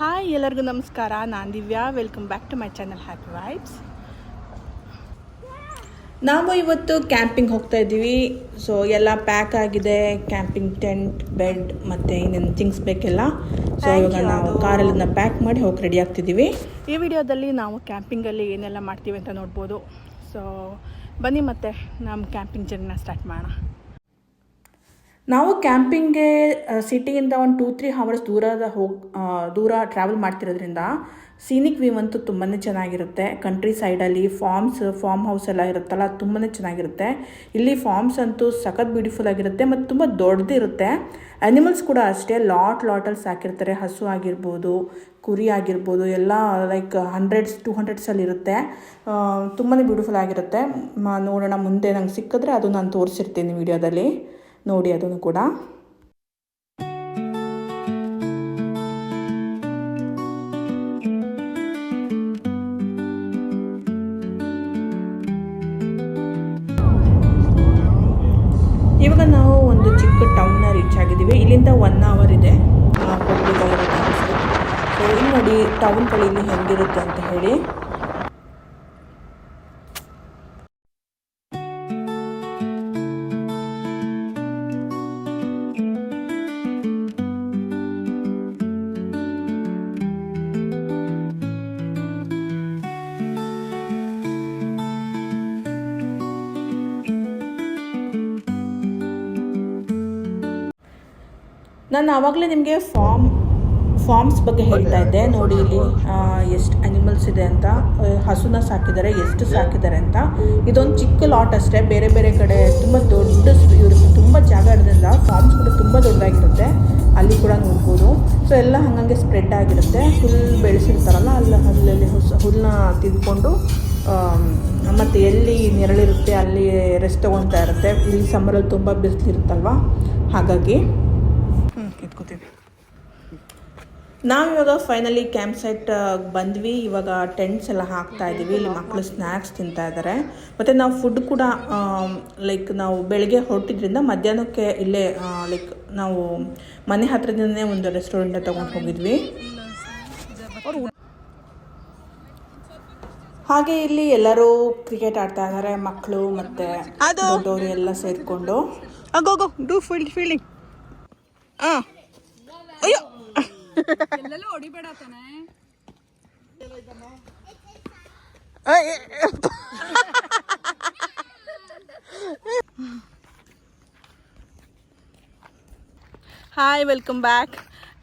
Hi ಎಲ್ಲರಿಗೂ ನಮಸ್ಕಾರ. ನಾನು Divya. Welcome back to my channel happy vibes ನಾವು ಇವತ್ತು ಕ್ಯಾಂಪಿಂಗ್ ಹೋಗ್ತಾ ಇದ್ದೀವಿ. ಸೊ ಎಲ್ಲ ಪ್ಯಾಕ್ ಆಗಿದೆ. ಕ್ಯಾಂಪಿಂಗ್ ಟೆಂಟ್ ಬೆಡ್ ಮತ್ತು ಇನ್ನೇನು ಥಿಂಗ್ಸ್ ಬೇಕೆಲ್ಲ. ಸೊ ಇವಾಗ ನಾವು ಕಾರಲ್ಲಿನ ಪ್ಯಾಕ್ ಮಾಡಿ ಹೋಗಿ ರೆಡಿ ಆಗ್ತಿದ್ದೀವಿ. ಈ ವಿಡಿಯೋದಲ್ಲಿ ನಾವು ಕ್ಯಾಂಪಿಂಗಲ್ಲಿ ಏನೆಲ್ಲ ಮಾಡ್ತೀವಿ ಅಂತ ನೋಡ್ಬೋದು. ಸೊ ಬನ್ನಿ ಮತ್ತೆ ನಮ್ಮ ಕ್ಯಾಂಪಿಂಗ್ ಜರ್ನಿನ ಸ್ಟಾರ್ಟ್ ಮಾಡೋಣ. ನಾವು ಕ್ಯಾಂಪಿಂಗ್ಗೆ ಸಿಟಿಯಿಂದ ಒಂದು ಟೂ ತ್ರೀ ಹವರ್ಸ್ ದೂರದ ಹೋಗಿ ದೂರ ಟ್ರಾವೆಲ್ ಮಾಡ್ತಿರೋದ್ರಿಂದ ಸೀನಿಕ್ ವ್ಯೂ ಅಂತೂ ತುಂಬಾ ಚೆನ್ನಾಗಿರುತ್ತೆ. ಕಂಟ್ರಿ ಸೈಡಲ್ಲಿ ಫಾರ್ಮ್ಸ್ ಫಾರ್ಮ್ ಹೌಸ್ ಎಲ್ಲ ಇರುತ್ತಲ್ಲ ತುಂಬಾ ಚೆನ್ನಾಗಿರುತ್ತೆ. ಇಲ್ಲಿ ಫಾರ್ಮ್ಸ್ ಅಂತೂ ಸಖತ್ ಬ್ಯೂಟಿಫುಲ್ ಆಗಿರುತ್ತೆ ಮತ್ತು ತುಂಬ ದೊಡ್ಡದಿರುತ್ತೆ ಅನಿಮಲ್ಸ್ ಕೂಡ ಅಷ್ಟೇ ಲಾಟ್ ಲಾಟಲ್ಲಿ ಸಾಕಿರ್ತಾರೆ. ಹಸು ಆಗಿರ್ಬೋದು, ಕುರಿ ಆಗಿರ್ಬೋದು, ಎಲ್ಲ ಲೈಕ್ ಹಂಡ್ರೆಡ್ಸ್ ಟೂ ಹಂಡ್ರೆಡ್ಸಲ್ಲಿ ಇರುತ್ತೆ. ತುಂಬಾ ಬ್ಯೂಟಿಫುಲ್ ಆಗಿರುತ್ತೆ. ನೋಡೋಣ, ಮುಂದೆ ನಂಗೆ ಸಿಕ್ಕಿದ್ರೆ ಅದು ನಾನು ತೋರಿಸಿರ್ತೀನಿ ವಿಡಿಯೋದಲ್ಲಿ ನೋಡಿ ಅದನ್ನು ಕೂಡ. ಇವಾಗ ನಾವು ಒಂದು ಚಿಕ್ಕ ಟೌನ್ನ ರೀಚ್ ಆಗಿದ್ದೀವಿ. ಇಲ್ಲಿಂದ ಒನ್ ಅವರ್ ಇದೆ. ಸೊ ಇಲ್ಲಿ ನೋಡಿ ಟೌನ್ಗಳು ಇಲ್ಲಿ ಹೆಂಗಿರುತ್ತೆ ಅಂತ ಹೇಳಿ. ಆವಾಗಲೇ ನಿಮಗೆ ಫಾರ್ಮ್ ಫಾರ್ಮ್ಸ್ ಬಗ್ಗೆ ಹೇಳ್ತಾ ಇದ್ದೆ. ನೋಡಿ ಇಲ್ಲಿ ಎಷ್ಟು ಅನಿಮಲ್ಸ್ ಇದೆ ಅಂತ ಹಸುನ ಸಾಕಿದ್ದಾರೆ ಎಷ್ಟು ಸಾಕಿದ್ದಾರೆ ಅಂತ. ಇದೊಂದು ಚಿಕ್ಕ ಲಾಟ್ ಅಷ್ಟೇ. ಬೇರೆ ಬೇರೆ ಕಡೆ ತುಂಬ ದೊಡ್ಡ ಇವರು ತುಂಬ ಜಾಗ ಇರೋದ್ರಿಂದ ಫಾರ್ಮ್ಸ್ ಕೂಡ ತುಂಬ ದೊಡ್ಡದಾಗಿರುತ್ತೆ. ಅಲ್ಲಿ ಕೂಡ ನೋಡ್ಬೋದು. ಸೊ ಎಲ್ಲ ಹಾಗಂಗೆ ಸ್ಪ್ರೆಡ್ ಆಗಿರುತ್ತೆ. ಹುಲ್ಲು ಬೆಳೆಸಿರ್ತಾರಲ್ಲ ಅಲ್ಲಿ ಅಲ್ಲಲ್ಲಿ ಹುಸ್ ಹುಲ್ಲನ್ನ ತಿದ್ಕೊಂಡು ಮತ್ತು ಎಲ್ಲಿ ನೆರಳಿರುತ್ತೆ ಅಲ್ಲಿ ರೆಸ್ಟ್ ತೊಗೊಳ್ತಾ ಇರುತ್ತೆ. ಇಲ್ಲಿ ಸಮ್ಮರಲ್ಲಿ ತುಂಬ ಬಿಸಿಲಿರುತ್ತಲ್ವ? ಹಾಗಾಗಿ ಹ್ಞೂ ಎತ್ಕೋತೀವಿ ನಾವಿವಾಗ ಫೈನಲಿ ಕ್ಯಾಂಪ್ ಸೈಟ್ ಬಂದ್ವಿ. ಇವಾಗ ಟೆಂಟ್ಸ್ ಎಲ್ಲ ಹಾಕ್ತಾ ಇದ್ದೀವಿ ಇಲ್ಲಿ ಮಕ್ಕಳು ಸ್ನ್ಯಾಕ್ಸ್ ತಿಂತಾ ಇದ್ದಾರೆ ಮತ್ತು ನಾವು ಫುಡ್ ಕೂಡ ಲೈಕ್ ನಾವು ಬೆಳಗ್ಗೆ ಹೊರಟಿದ್ರಿಂದ ಮಧ್ಯಾಹ್ನಕ್ಕೆ ಇಲ್ಲೇ ಲೈಕ್ ನಾವು ಮನೆ ಹತ್ರದಿಂದನೇ ಒಂದು ರೆಸ್ಟೋರೆಂಟ್ ತಗೊಂಡು ಹೋಗಿದ್ವಿ. ಹಾಗೆ ಇಲ್ಲಿ ಎಲ್ಲರೂ ಕ್ರಿಕೆಟ್ ಆಡ್ತಾ ಇದ್ದಾರೆ ಮಕ್ಕಳು ಮತ್ತು ದೊಡ್ಡವರು ಎಲ್ಲ ಸೇರಿಕೊಂಡು. ಫೀಲ್ಡಿಂಗ್ ಹಾಂ ಹಾಯ್ ವೆಲ್ಕಮ್ ಬ್ಯಾಕ್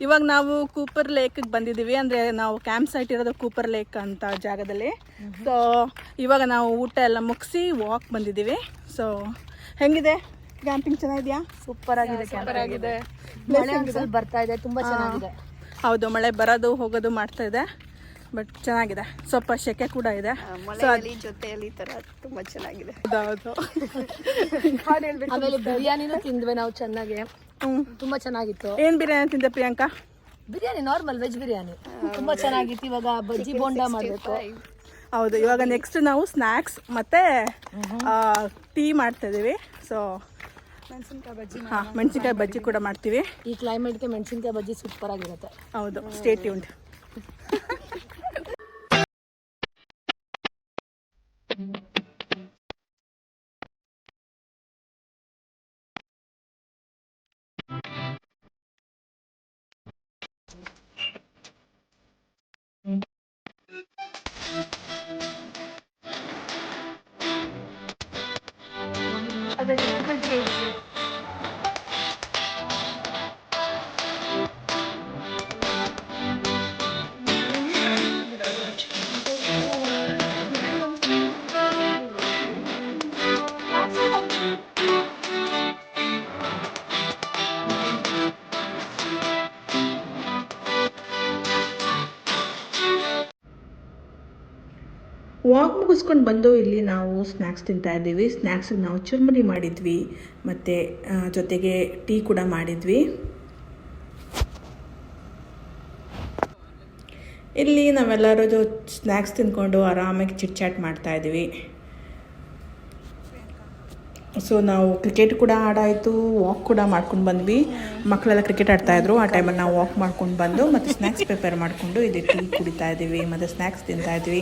ಇವಾಗ ನಾವು ಕೂಪರ್ ಲೇಕಿಗೆ ಬಂದಿದ್ದೀವಿ. ಅಂದ್ರೆ ನಾವು ಕ್ಯಾಂಪ್ ಸೈಟ್ ಇರೋದು ಕೂಪರ್ ಲೇಕ್ ಅಂತ ಜಾಗದಲ್ಲಿ. ಸೊ ಇವಾಗ ನಾವು ಊಟ ಎಲ್ಲ ಮುಗಿಸಿ ವಾಕ್ ಬಂದಿದ್ದೀವಿ. ಸೊ ಹೆಂಗಿದೆ? ಕ್ಯಾಂಪಿಂಗ್ ಚೆನ್ನಾಗಿದೆಯಾ? ಸೂಪರ್ ಆಗಿದೆ ಕ್ಯಾಂಪರ್ ಆಗಿದೆ. ಬರ್ತಾ ಇದೆ ತುಂಬಾ ಚೆನ್ನಾಗಿದೆ. ಹೌದು ಮಳೆ ಬರೋದು ಹೋಗೋದು ಮಾಡ್ತಾ ಇದೆ. ಬಟ್ ಚೆನ್ನಾಗಿದೆ. ಸ್ವಲ್ಪ ಸೆಕೆ ಕೂಡ ಇದೆ. ಸೊ ಜೊತೆಯಲ್ಲಿ ತರ ತುಂಬಾ ಚೆನ್ನಾಗಿದೆ. ಹೌದು ಆಮೇಲೆ ಬಿರಿಯಾನಿನೂ ತಿಂದ್ವಿ ನಾವು ಚೆನ್ನಾಗಿ. ಹ್ಞೂ ತುಂಬಾ ಚೆನ್ನಾಗಿತ್ತು. ಏನ್ ಬಿರಿಯಾನಿ ತಿಂದೆ Priyanka? Biryani normal veg biryani. ತುಂಬಾ ಚೆನ್ನಾಗಿತ್ತು. ಇವಾಗ ಬಜ್ಜಿ ಬೋಂಡಾ ಮಾಡಬೇಕು. ಹೌದು ಇವಾಗ ನೆಕ್ಸ್ಟ್ ನಾವು ಸ್ನ್ಯಾಕ್ಸ್ ಮತ್ತೆ ಟೀ ಮಾಡ್ತಾ ಇದೀವಿ. ಸೊ ಹಾಂ ಮೆಣಸಿನ್ಕಾಯಿ ಬಜ್ಜಿ ಕೂಡ ಮಾಡ್ತೀವಿ. ಈ ಕ್ಲೈಮೇಟ್ಗೆ ಮೆಣಸಿನ್ಕಾಯಿ ಬಜ್ಜಿ ಸೂಪರ್ ಆಗಿರುತ್ತೆ ಹೌದು ಸ್ಟೇಟ್ ಟ್ಯೂನ್ಡ್ ವಾಕ್ ಮುಗಿಸ್ಕೊಂಡು ಬಂದು ಇಲ್ಲಿ ನಾವು ಸ್ನ್ಯಾಕ್ಸ್ ತಿಂತಾ ಇದ್ದೀವಿ. ಸ್ನ್ಯಾಕ್ಸಿಗೆ ನಾವು ಚುರುಮುರಿ ಮಾಡಿದ್ವಿ. ಮತ್ತು ಜೊತೆಗೆ ಟೀ ಕೂಡ ಮಾಡಿದ್ವಿ. ಇಲ್ಲಿ ನಾವೆಲ್ಲರೂ ಸ್ನ್ಯಾಕ್ಸ್ ತಿಂದ್ಕೊಂಡು ಆರಾಮಾಗಿ ಚಿಟ್ ಚಾಟ್ ಮಾಡ್ತಾ ಇದ್ದೀವಿ. ಸೊ ನಾವು ಕ್ರಿಕೆಟ್ ಕೂಡ ಆಡಾಯಿತು. ವಾಕ್ ಕೂಡ ಮಾಡ್ಕೊಂಡು ಬಂದ್ವಿ. ಮಕ್ಕಳೆಲ್ಲ ಕ್ರಿಕೆಟ್ ಆಡ್ತಾಯಿದ್ರು ಆ ಟೈಮಲ್ಲಿ ನಾವು ವಾಕ್ ಮಾಡ್ಕೊಂಡು ಬಂದು ಮತ್ತು ಸ್ನ್ಯಾಕ್ಸ್ ಪ್ರಿಪೇರ್ ಮಾಡಿಕೊಂಡು ಇಲ್ಲಿ ಟೀ ಕುಡಿತಾ ಇದ್ದೀವಿ. ಮತ್ತು ಸ್ನ್ಯಾಕ್ಸ್ ತಿಂತಾ ಇದ್ವಿ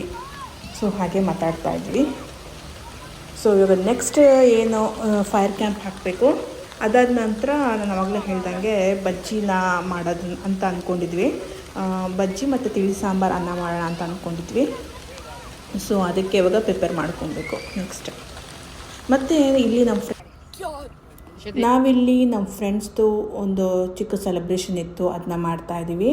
ಸೊ ಹಾಗೆ ಮಾತಾಡ್ತಾ ಇದ್ವಿ. ಸೊ ಇವಾಗ ನೆಕ್ಸ್ಟ್ ಏನು ಫೈರ್ ಕ್ಯಾಂಪ್ ಹಾಕಬೇಕು. ಅದಾದ ನಂತರ ನಾನು ಅವಾಗಲೇ ಹೇಳ್ದಂಗೆ ಬಜ್ಜಿನ ಮಾಡೋದು ಅಂತ ಅಂದ್ಕೊಂಡಿದ್ವಿ ಬಜ್ಜಿ ಮತ್ತು ತಿಳಿ ಸಾಂಬಾರು ಅನ್ನ ಮಾಡೋಣ ಅಂತ ಅಂದ್ಕೊಂಡಿದ್ವಿ ಸೊ ಅದಕ್ಕೆ ಇವಾಗ ಪ್ರಿಪೇರ್ ಮಾಡ್ಕೊಬೇಕು ನೆಕ್ಸ್ಟ್ ಮತ್ತು ಇಲ್ಲಿ ನಮ್ಮ ಫ್ರೆ ನಾವಿಲ್ಲಿ ನಮ್ಮ ಫ್ರೆಂಡ್ಸ್ದು ಒಂದು ಚಿಕ್ಕ ಸೆಲೆಬ್ರೇಷನ್ ಇತ್ತು ಅದನ್ನ ಮಾಡ್ತಾ ಇದ್ದೀವಿ.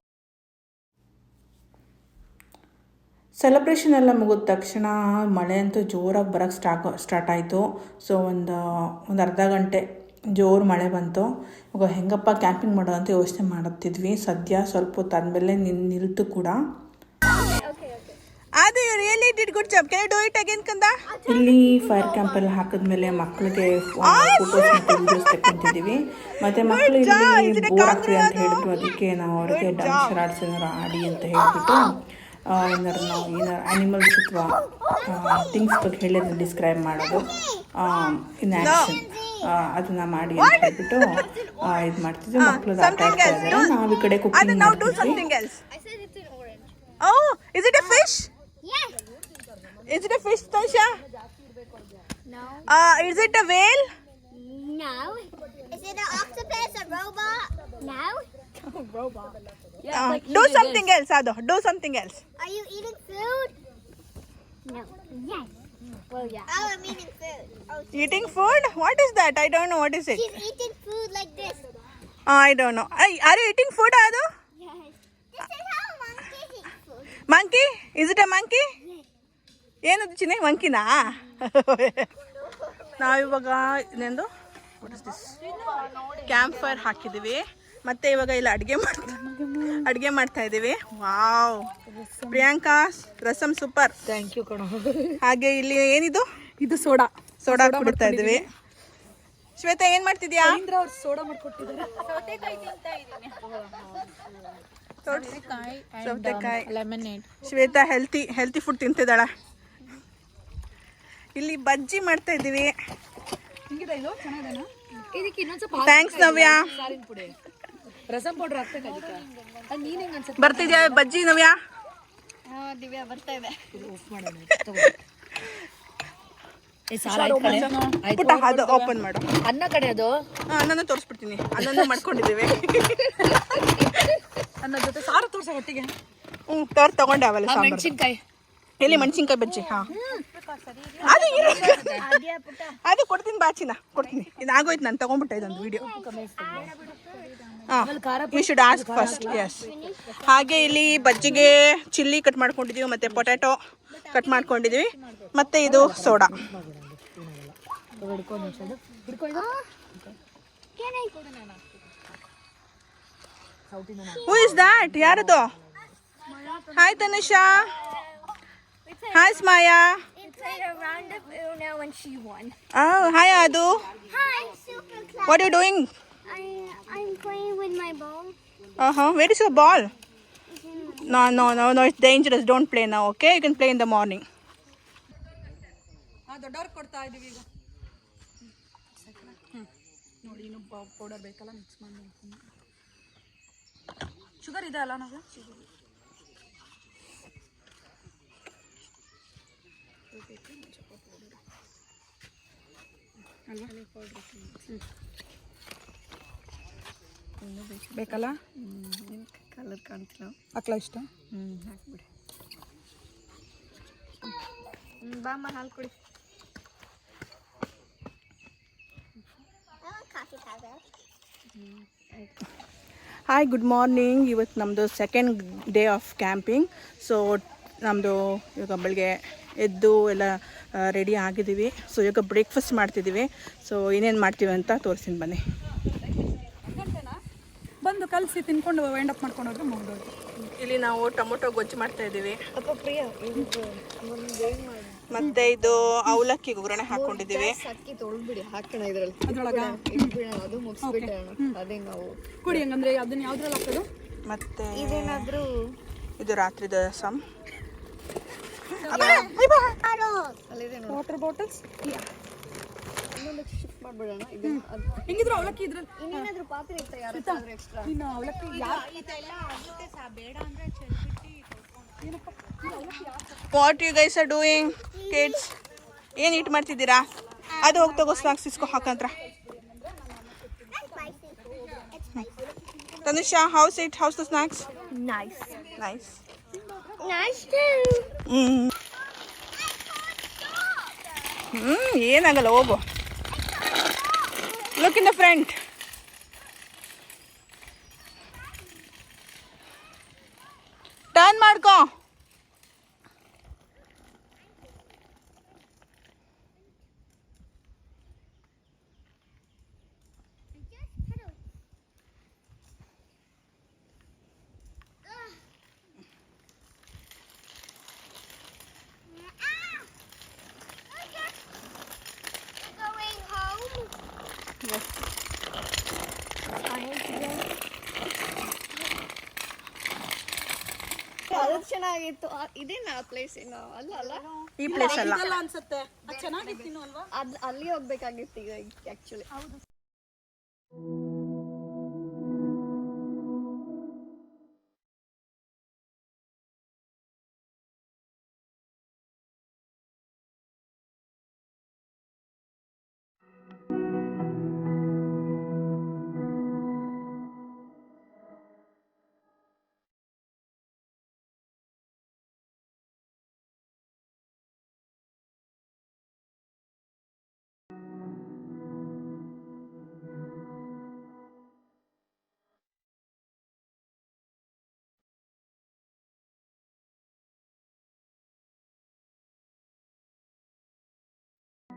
ಸೆಲೆಬ್ರೇಷನ್ ಎಲ್ಲ ಮುಗಿದ ತಕ್ಷಣ ಮಳೆ ಅಂತೂ ಜೋರಾಗಿ ಬರೋಕ್ಕೆ ಸ್ಟಾಕ್ ಸ್ಟಾರ್ಟ್ ಆಯಿತು. ಸೊ ಒಂದು ಒಂದು ಅರ್ಧ ಗಂಟೆ ಜೋರು ಮಳೆ ಬಂತು. ಇವಾಗ ಹೆಂಗಪ್ಪ ಕ್ಯಾಂಪಿಂಗ್ ಮಾಡೋ ಅಂತ ಯೋಚನೆ ಮಾಡುತ್ತಿದ್ವಿ ಸದ್ಯ ಸ್ವಲ್ಪ ಹೊತ್ತು ಆದಮೇಲೆ ನಿನ್ ನಿಲ್ತು ಕೂಡ. ಇಲ್ಲಿ ಫೈರ್ ಕ್ಯಾಂಪ್ ಎಲ್ಲ ಹಾಕಿದ್ಮೇಲೆ ಮಕ್ಕಳಿಗೆ ಫೋಟೋಸ್ ತಗೊಂತಿದ್ದೀವಿ ಮತ್ತೆ ಮಕ್ಕಳು ಇಲ್ಲಿ ಬೋರ್ ಆಗ್ತಿದೆ ಅಂತ ಹೇಳಿದ್ರು ಅದಕ್ಕೆ ನಾವು ಅವರಿಗೆ ಡಾನ್ಸ್ ಆಡ್ಸೋದ್ರ ಏನಾರು ಆಡಿ ಅಂತ ಹೇಳ್ಬಿಟ್ಟು ಏನಾರು ನಾವು ಏನಾರು ಆ್ಯನಿಮಲ್ಸ್ ಅಥವಾ ಥಿಂಗ್ಸ್ ಬಗ್ಗೆ ಹೇಳಿದ್ರೆ ಡಿಸ್ಕ್ರೈಬ್ ಮಾಡೋದು ಇನ್ ಆ್ಯಕ್ಷನ್ ಅದನ್ನ ಮಾಡಿ ಅಂತ ಹೇಳ್ಬಿಟ್ಟು ಇದು ಮಾಡ್ತಿದ್ವಿ ಮಕ್ಕಳು ಆಟ ಆಡ್ತಾ ಇದ್ದಾರೆ ನಾವು ಈ ಕಡೆ ಕುಕಿಂಗ್ ಮಾಡ್ತಿದ್ವಿ I said it's an orange. Oh, is it a fish? Yes. Is it a fish, Tosha? No. Uh, is it a whale? No. Is it an octopus, a robot? No. Uh, do something else, Ado. Do something else. Are you eating food? No. Yes. Well, yeah. Oh, I'm eating food. Oh, Eating food? What is that? I don't know. What is it? she's eating food like this. Uh, I don't know. Are, Are you eating food, Ado? Yes. This is how monkeys eat food. Monkey? Is it a monkey? ಏನದು ಚಿನ್ನೆ ಮಂಕಿನಾ ನಾವಿವಾಗ ಇನ್ನೊಂದು camp fire ಹಾಕಿದ್ದೀವಿ ಮತ್ತೆ ಇವಾಗ ಇಲ್ಲ ಅಡುಗೆ ಮಾಡ್ತಾ ಅಡುಗೆ ಮಾಡ್ತಾ ಇದ್ದೀವಿ. Wow. Priyanka rasam super. Thank you ಕಣೋ. ಹಾಗೆ ಇಲ್ಲಿ ಏನಿದು? ಇದು ಸೋಡಾ. ಸೋಡಾ ಕೊಡ್ತಾ ಇದ್ದೀವಿ ಶ್ವೇತಾ ಏನ್ ಮಾಡ್ತಿದ್ಯಾ? ಅವ್ರು ಸೋಡಾ ಮಾಡ್ಕೊಟ್ಟಿದ್ದಾರೆ. ಸೌತೆಕಾಯಿ lemonade Shweta healthy healthy food ತಿಂತಿದ್ದಾಳ. ಇಲ್ಲಿ ಬಜ್ಜಿ ಮಾಡ್ತಾ ಇದ್ದೀವಿ. ಹಿಂಗಿದೆ ಇದು? ಚೆನ್ನಾಗಿದೆನಾ? ಇದಕ್ಕೆ ಇನ್ನೊಂದ್ ಸ್ವಲ್ಪ ಥ್ಯಾಂಕ್ಸ್ ನವ್ಯಾ. ಸಾರಿನ ಪುಡಿ. ರಸಂ ಪೌಡರ್ ಹಾಕ್ಬೇಕು ಅದಕ್ಕೆ ಅದು ನೀನ್ ಹೆಂಗ್ ಅನ್ಸುತ್ತೆ? ಬರ್ತಿದ್ಯಾ ಬಜ್ಜಿ ನವ್ಯ? ದಿವ್ಯಾ ಬರ್ತಾ ಇದೆ. ಆಫ್ ಮಾಡೋಣ ತಗೋ. ಏ, ಸಾರ್ ಆಯ್ತ್ ಕಣೆ. ಆಯ್ತು. ಪುಟ್ಟ ಅದು ಓಪನ್ ಮಾಡು. ಅನ್ನ ಕಡೆ ಅದು? ನಾನು ತೋರಿಸ್ಬಿಡ್ತೀನಿ. ಅದನ್ನು ಮಾಡ್ಕೊಂಡಿದ್ದೀವಿ. ಅನ್ನ ಜೊತೆ ಸಾರು ತೋರ್ಸ ಒಟ್ಟಿಗೆ. ಹ್ಞೂ ತೋರ್ ತಗೊಂಡೆ ಸಾಂಬಾರು. ಮೆಣಸಿನ್ಕಾಯಿ. ಎಲ್ಲಿ ಮೆಣಸಿನ್ಕಾಯಿ ಬಜ್ಜಿ? ಹಾ. ಅದು ಇರು. ಅದು ಕೊಡ್ತೀನಿ ಬಾಚಿನ. ಕೊಡ್ತೀನಿ. ಇದಾಗೋಯ್ತು ನಾನು ತಗೊಂಡ್ಬಿಟ್ಟೆ ಇದೊಂದು ವಿಡಿಯೋ ಹಾಂ you should ask first yes ಹಾಗೆ ಇಲ್ಲಿ ಬಜ್ಜಿಗೆ ಚಿಲ್ಲಿ ಕಟ್ ಮಾಡ್ಕೊಂಡಿದ್ದೀವಿ ಮತ್ತು ಪೊಟ್ಯಾಟೊ ಕಟ್ ಮಾಡ್ಕೊಂಡಿದ್ದೀವಿ ಮತ್ತು ಇದು ಸೋಡಾ ಹೂ ಇಸ್ ದ್ಯಾಟ್ ಯಾರದು? Hi Tanusha hi Smaya. Hi ಅದು. What you doing I, I'm playing with my ball. Uh-huh. Where is your ball? No, no, no, no. It's dangerous. Don't play now. Okay, you can play in the morning. ದೊಡ್ಡವ್ರಿಗೆ ಕೊಡ್ತಾ ಇದೀವಿ ಈಗ ನೋಡಿ ಇನ್ನು powder ಬೇಕಲ್ಲ mix ಮಾಡಿ sugar ಇದೆ ಅಲ್ಲ ನಾವು ಬೇಕಲ್ಲ? ಕಲರ್ ಕಾಣ್ತಿಲ್ಲ. ಹಾಕ್ಲ ಇಷ್ಟ? ಹ್ಞೂ ಹಾಕ್ಬಿಡಿ. ಬಾಮ್ಮ ಹಾಲು ಕುಡಿ. ಹಾಯ್ ಗುಡ್ ಮಾರ್ನಿಂಗ್ ಇವತ್ತು ನಮ್ಮದು second day of camping so ನಮ್ಮದು ಇವಾಗ ಬೆಳಗ್ಗೆ ಎದ್ದು ಎಲ್ಲ ರೆಡಿ ಆಗಿದ್ದೀವಿ. ಸೊ ಇವಾಗ ಬ್ರೇಕ್ಫಾಸ್ಟ್ ಮಾಡ್ತಿದ್ದೀವಿ. ಸೊ ಏನೇನು ಮಾಡ್ತೀವಿ ಅಂತ ತೋರಿಸ್ತೀನಿ ಬನ್ನಿ. ಕಲಸಿ ತಿನ್ಕೊಂಡು ವೈಂಡ್ ಅಪ್ ಮಾಡ್ಕೊಂಡು ಹೋದ್ರೆ ಮುಗಿದೋಯ್ತು. ಇಲ್ಲಿ ನಾವು ಟೊಮೊಟೊ ಗೊಜ್ಜು ಮಾಡ್ತಾ ಇದ್ದೀವಿ. ಅಪ್ಪ ಪ್ರಿಯ ಇದು ಒಂದು ಏನು ಮಾಡಿ. ಮತ್ತೆ ಇದು ಅವಲಕ್ಕಿ ಗುರಣೆ ಹಾಕೊಂಡಿದ್ದೀವಿ ಅಕ್ಕಿ ತೊಳ್ಬಿಡಿ ಹಾಕೋಣ ಇದ್ರಲ್ಲಿ. ಅದ್ರೊಳಗ? ಅದು ಮುಗಿಸ್ಬಿಟ್ಟೋಣ ಅದೇ ನಾವು ಕುಡಿ ಹಂಗಂದ್ರೆ ಅದನ್ನ ಯಾವ್ದ್ರಲ್ಲಿ ಹಾಕೋದು ಮತ್ತೆ ಇದೇನಾದ್ರೂ ಇದು ರಾತ್ರಿ ದಸಂ ವಾಟರ್ ಬಾಟಲ್ಸ್ ಮಾಡ್ಬಿಡೋಣ? ಹೆಂಗಿದ್ರು ಅವಲಕ್ಕಿ ಇದ್ರಲ್ಲಿ ಇನ್ನೇನಾದ್ರೂ ಪಾತ್ರೆ ಇತ್ತ ಯಾರಾದ್ರೂ ಎಕ್ಸ್ಟ್ರಾ ಇನ್ನು ಅವಲಕ್ಕಿ ಯಾರು what you guys are doing kids ಏನು ಇಟ್ ಮಾಡ್ತಿದ್ದೀರಾ? ಅದು ಹೋಗಿ ತಗೋ ಸ್ನಾಕ್ಸ್ ಇಸ್ಕೋ ಹಾಕಂತ್ರ Tanusha how's it how's the snacks nice nice nice too. ಹ್ಞೂ ಹ್ಞೂ ಏನಾಗಲ್ಲ ಹೋಗು. ಲುಕ್ ಇನ್ ದ ಫ್ರಂಟ್ ಅದು ಚೆನ್ನಾಗಿತ್ತು. ಆ, ಇದೇನಾ ಪ್ಲೇಸ್ ಏನು ಅಲ್ಲ ಅಲ್ಲ? ಈ ಪ್ಲೇಸ್ ಅಲ್ಲ. ಅನ್ಸುತ್ತೆ. ಅದು ಚೆನ್ನಾಗಿತ್ತು ಅಲ್ವಾ? ಅದ್ ಅಲ್ಲಿ ಹೋಗ್ಬೇಕಾಗಿತ್ತು ಈಗ ಆಕ್ಚುಲಿ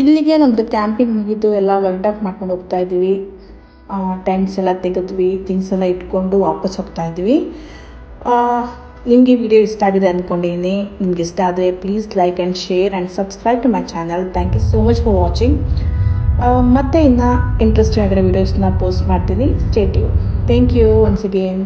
ಇಲ್ಲಿಗೆ ನಮ್ಮದು ಕ್ಯಾಂಪಿಂಗ್ ಮುಗೀತು ಎಲ್ಲ ವೆಲ್ಡಪ್ ಮಾಡ್ಕೊಂಡು ಹೋಗ್ತಾ ಇದ್ವಿ. ಟೆಂಟ್ಸ್ ಎಲ್ಲ ತೆಗೆದ್ವಿ ಥಿಂಗ್ಸ್ ಎಲ್ಲ ಇಟ್ಕೊಂಡು ವಾಪಸ್ ಹೋಗ್ತಾ ಇದ್ವಿ. ನಿಮಗೆ ವಿಡಿಯೋ ಇಷ್ಟ ಆಗಿದೆ ಅಂದ್ಕೊಂಡಿದ್ದೀನಿ ನಿಮ್ಗೆ ಇಷ್ಟ ಆದರೆ please like and share and subscribe to my channel thank you so much for watching ಮತ್ತೆ ಇನ್ನು ಇಂಟ್ರೆಸ್ಟಿಂಗ್ ಆಗಿರೋ ವೀಡಿಯೋಸ್ನ ಪೋಸ್ಟ್ ಮಾಡ್ತೀನಿ. ಸ್ಟೇಟ್ಯೂ ಥ್ಯಾಂಕ್ ಯು ಒನ್ಸ್ ಅಗೇನ್